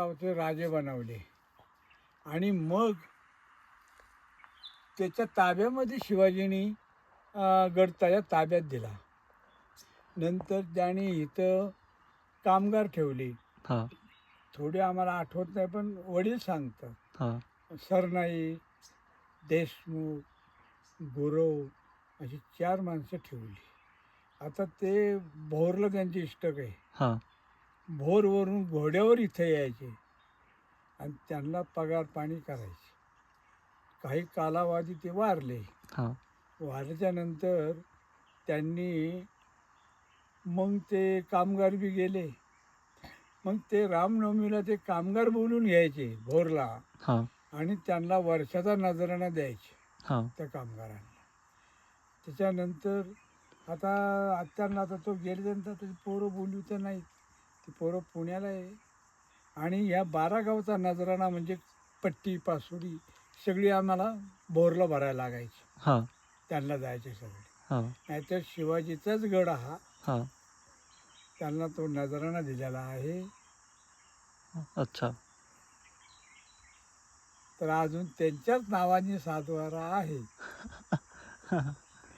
गावचे राजे बनवले. आणि मग त्याच्या ताब्यामध्ये शिवाजींनी गड त्याच्या ताब्यात दिला. नंतर त्याने इथं कामगार ठेवले. थोडे आम्हाला आठवत नाही पण वडील सांगतात. सरनाई देशमुख गुरव अशी चार माणसं ठेवली. आता ते भोरला त्यांचे इष्टक आहे. भोरवरून घोड्यावर इथे यायचे. आणि त्यांना पगार पाणी करायचे. काही कालावधी ते वारले. वारल्याच्या नंतर त्यांनी मग ते कामगार बी गेले. मग ते रामनवमीला ते कामगार बोलून घ्यायचे भोरला. आणि त्यांना वर्षाचा नजराणा द्यायचे त्या कामगारांना. त्याच्यानंतर आता आत्यांना आता तो गेल्यानंतर त्याची पोरं बोलू तर नाहीत. ती पोरं पुण्याला आहे. आणि ह्या बारा गावचा नजराणा म्हणजे पट्टी पासुडी सगळी आम्हाला बोरला भरायला लागायची. हा. त्यांना जायचे सगळे. हा. नाहीतर शिवाजीचाच गड हा. हा. त्यांना तो नजराणा दिलेला आहे. अच्छा. तर अजून त्यांच्याच नावाने सातवारा आहे.